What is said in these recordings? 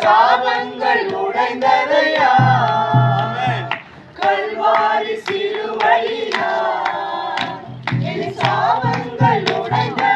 சாபங்கள் உடைந்ததையா கல்வாரி சிறுவழியா என் சாபங்கள் உடைந்த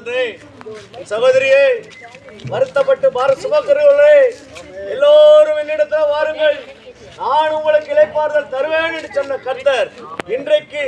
சகோதரனே சகோதரியே வருத்தப்பட்டு பாரத சுமக்கிறவர்களே எல்லோரும் என்னிடத்துல வாருங்கள். நான் உங்களுக்கு இலைப்பாறுதல் தருவேன் என்று சொன்ன கர்த்தர் இன்றைக்கு